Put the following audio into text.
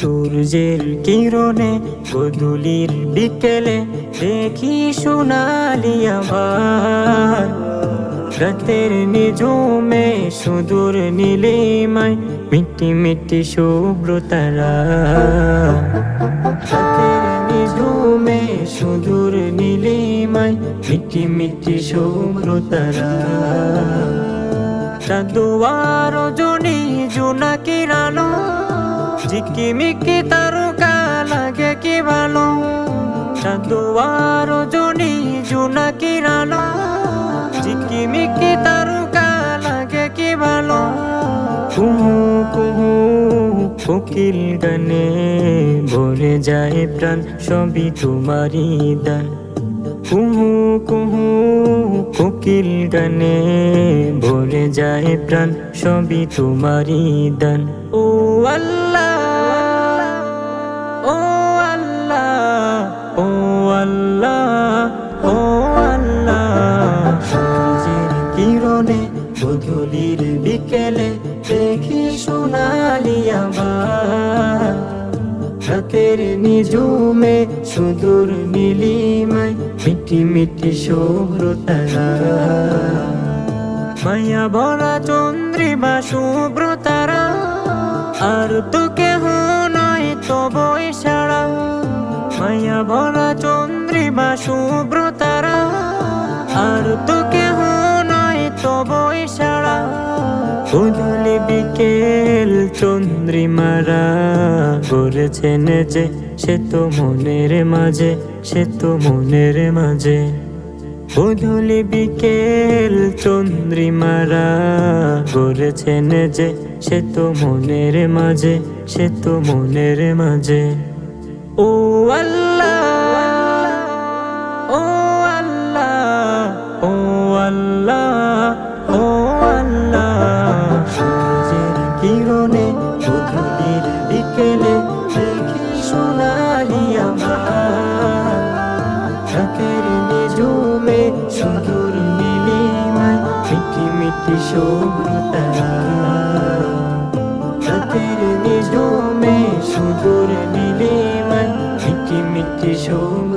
সূর্যের কিরণে গধূলির বিকেলে দেখি সোনালি আবার রাতের নিজুমে সুদূর নীলিমায় মিটি মিটি শুভ্র তারা। রাতের নিজুমে সুদূর নীলিমায় মিটি মিটি শুভ্র তারা। চাঁদুয়ার জনি জোনাকির আলো ঝিকিমিকি তারকা লাগে কি ভালো? চাঁদুয়ার জনি জোনাকির আলো ঝিকিমিকি তারকা লাগে কি ভালো? কুহু কুহু কোকিল গানে ভরে যায় প্রাণ, সবই তোমারই দান। কুহু কুহু কোকিল গানে ভরে যায় প্রাণ, সবই তোমারই দান। ও আল্লাহ সোনালি আবার রাতের নিজুমে সুদূর নীলিমায় মিটি মিটি শুভ্র তারা। মায়া ভরা চন্দ্রিমা শুভ্র তারা। আর তো কেহ নয় তব সারা। মায়া ভরা চন্দ্রিমা শুভ্র উধুলি বিকেল চন্দ্রিমারা করেছেন যে সে তো মনের মাঝে, সে তো মনের মাঝে। উধুলি বিকেল চন্দ্রিমারা করেছেন যে সে তো মনের মাঝে, সে তো মনের মাঝে। কিরণে গধূলির বিকেলে দেখি সোনালি আমার রাতের নিজুমে সুদূর নীলিমায় মিটি মিটি তারা রাতের নিজুমে সুদূর নীলিমায় মিটি মিটি তারা